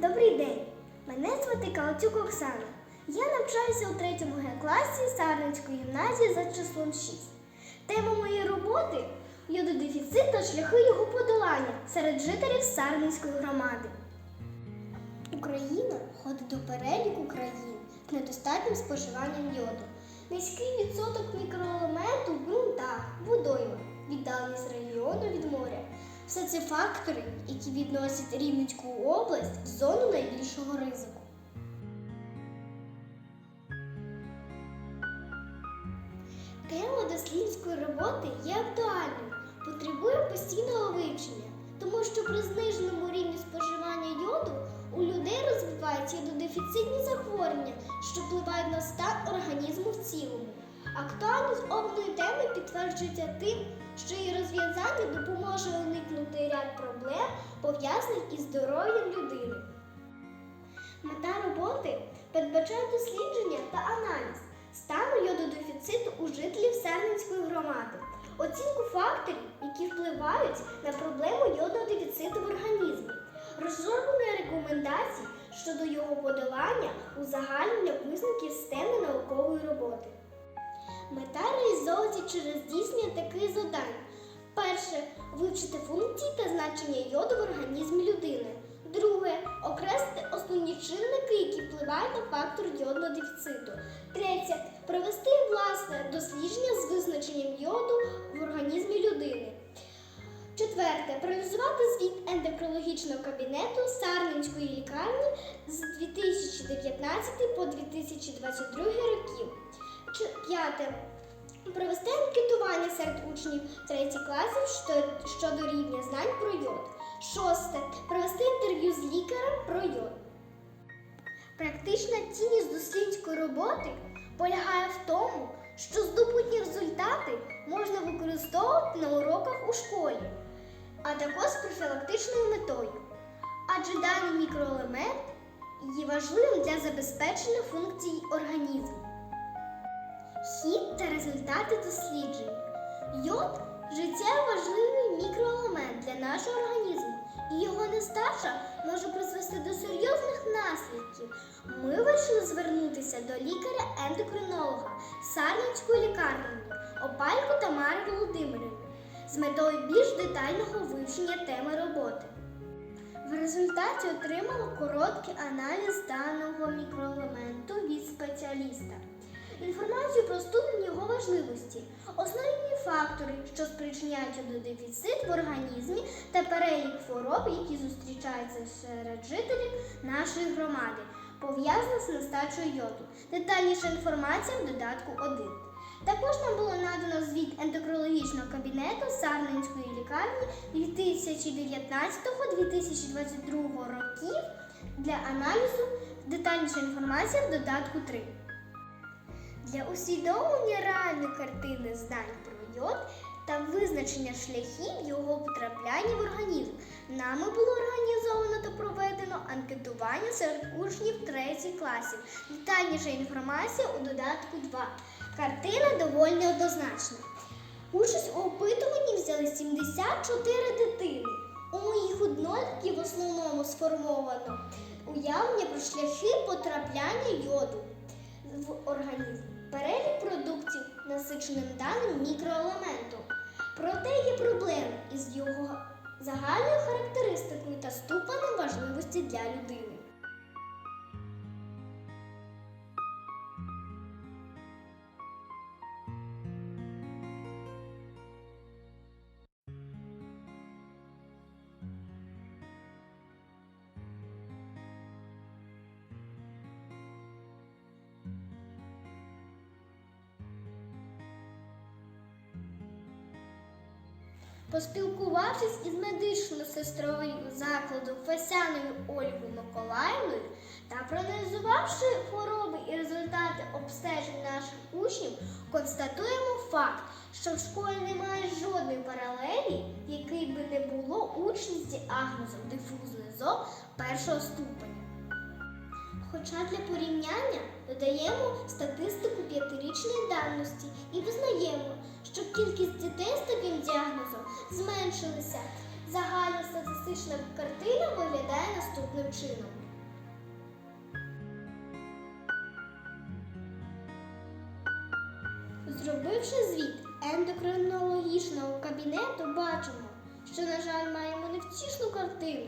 Добрий день! Мене звати Калатюк Оксана. Я навчаюся у третьому Г класі Сарненської гімназії за числом 6. Тема моєї роботи йододефіцит та шляхи його подолання серед жителів Сарненської громади. Україна входить до переліку країн з недостатнім споживанням йоду. Низький відсоток мікроелементу в ґрунтах, водоймах, віддаленість регіону від моря. Все це фактори, які відносять Рівненську область в зону найбільшого ризику. Тема дослідницької роботи є актуальною, потребує постійного вивчення, тому що при зниженому рівні споживання йоду у людей розвиваються йододефіцитні захворювання, що впливають на стан організму в цілому. Актуальність обраної теми підтверджується тим, що її розв'язання допоможе уникнути ряд проблем, пов'язаних із здоров'ям людини. Мета роботи передбачає дослідження та аналіз стану йододефіциту у жителів Серненської громади, оцінку факторів, які впливають на проблему йодного дефіциту в організмі, розроблення рекомендацій щодо його подолання, узагальнення висновків системи наукової роботи. Мета реалізовується через здійснення таких завдань. Перше вивчити функції та значення йоду в організмі людини. Друге окреслити основні чинники, які впливають на фактор йодного дефіциту. Третє провести власне дослідження з визначенням йоду в організмі людини. Четверте проаналізувати звіт ендокринологічного кабінету Сарненської лікарні з 2019 по 2022 років. П'яте. Провести анкетування серед учнів третіх класів щодо рівня знань про йод. Шосте. Провести інтерв'ю з лікарем про йод. Практична цінність дослідницької роботи полягає в тому, що здобутні результати можна використовувати на уроках у школі, а також з профілактичною метою. Адже даний мікроелемент є важливим для забезпечення функцій організму. Хід та результати досліджень. Йод життєво важливий мікроелемент для нашого організму, і його нестача може призвести до серйозних наслідків. Ми вирішили звернутися до лікаря-ендокринолога Сарненської лікарні Опалько Тамари Володимирівни з метою більш детального вивчення теми роботи. В результаті отримала короткий аналіз даного мікроелементу від спеціаліста. Інформацію про ступінь його важливості, основні фактори, що спричиняють йододефіцит в організмі та перелік хвороб, які зустрічаються серед жителів нашої громади, пов'язаних з нестачею йоду. Детальніша інформація в додатку 1. Також нам було надано звіт ендокринологічного кабінету Сарненської лікарні 2019-2022 років для аналізу. Детальніша інформація в додатку 3. Для усвідомлення реальної картини знань про йод та визначення шляхів його потрапляння в організм нами було організовано та проведено анкетування серед учнів третіх класів. Детальніша інформація у додатку 2. Картина доволі неоднозначна. Участь у опитуванні взяли 74 дитини. У моїх однолітків в основному сформовано уявлення про шляхи потрапляння йоду в організм. Перелік продуктів насиченим даним мікроелементом. Проте є проблеми із його загальною характеристикою та ступенем важливості для людини. Поспілкувавшись із медичною сестрою закладу Фесяною Ольгою Миколаївною та проаналізувавши хвороби і результати обстежень наших учнів, констатуємо факт, що в школі немає жодної паралелі, в якій би не було учнів з діагнозом дифузний зоб першого ступеня. Хоча для порівняння додаємо статистику п'ятирічної давності і визнаємо, що кількість дітей з таким діагнозом зменшилася. Загальна статистична картина виглядає наступним чином. Зробивши звіт ендокринологічного кабінету, бачимо, що, на жаль, маємо невтішну картину.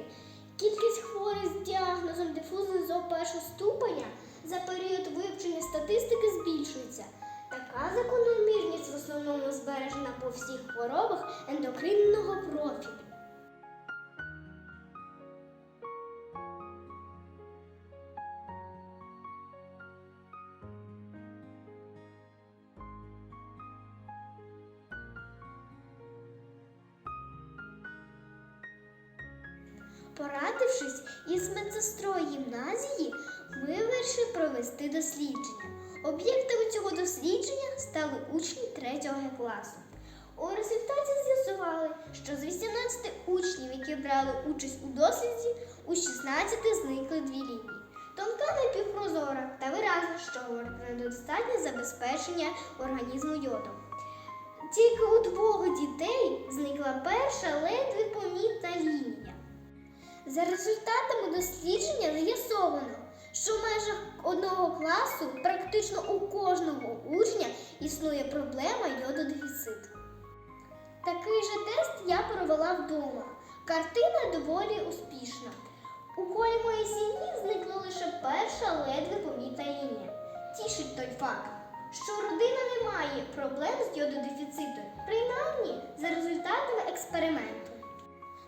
Кількість хворих з діагнозом дифузний зо першого ступеня за період вивчення статистики збільшується. Така закономірність в основному збережена по всіх хворобах ендокринного профілю. Порадившись із медсестрою гімназії, ми вирішили провести дослідження. Об'єктами цього дослідження стали учні 3 класу. У результаті з'ясували, що з 18 учнів, які брали участь у досліді, у 16 зникли дві лінії. Тонка напівпрозора та виразна, що говорить про недостатнє забезпечення організму йодом. Тільки у двох дітей зникла перша ледве помітна лінія. За результатами дослідження з'ясовано, що в межах одного класу практично у кожного учня існує проблема йододефіциту. Такий же тест я провела вдома. Картина доволі успішна. У колі моєї сім'ї зникла лише перша ледве помітна лінія. Тішить той факт, що родина не має проблем з йододефіцитом, принаймні за результатами експерименту.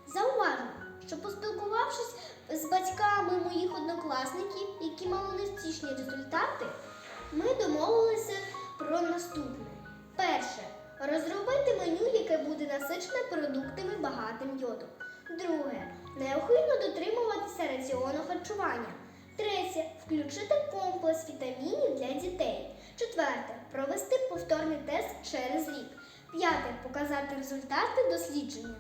Зауважу, що поспілкувавшись з батьками моїх однокласників, які мали невтішні результати, ми домовилися про наступне. Перше розробити меню, яке буде насичене продуктами багатим йодом. Друге неухильно дотримуватися раціону харчування. Третє включити комплекс вітамінів для дітей. Четверте провести повторний тест через рік. П'яте показати результати дослідження.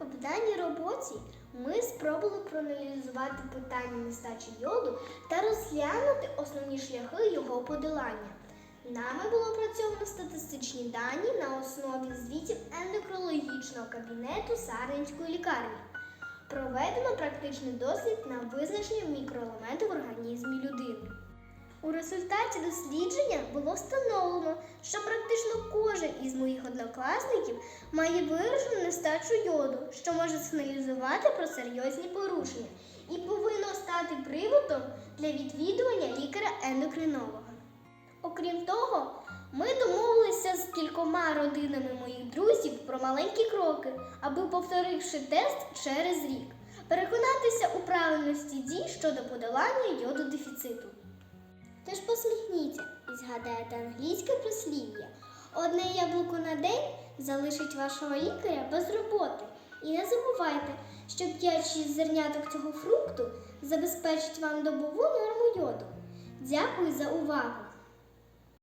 В даній роботі ми спробували проаналізувати питання нестачі йоду та розглянути основні шляхи його подолання. Нами було опрацьовано статистичні дані на основі звітів ендокринологічного кабінету Сарненської лікарні. Проведено практичний дослід на визначення мікроелементів в організмі людини. У результаті дослідження було встановлено, що практично кожен із моїх однокласників має виражену нестачу йоду, що може сигналізувати про серйозні порушення і повинно стати приводом для відвідування лікаря-ендокринолога. Окрім того, ми домовилися з кількома родинами моїх друзів про маленькі кроки, аби повторивши тест через рік, переконатися у правильності дій щодо подолання йододефіциту. Тож посміхніться і згадайте англійське прислів'я. Одне яблуко на день залишить вашого лікаря без роботи. І не забувайте, що 5-6 зерняток цього фрукту забезпечить вам добову норму йоду. Дякую за увагу!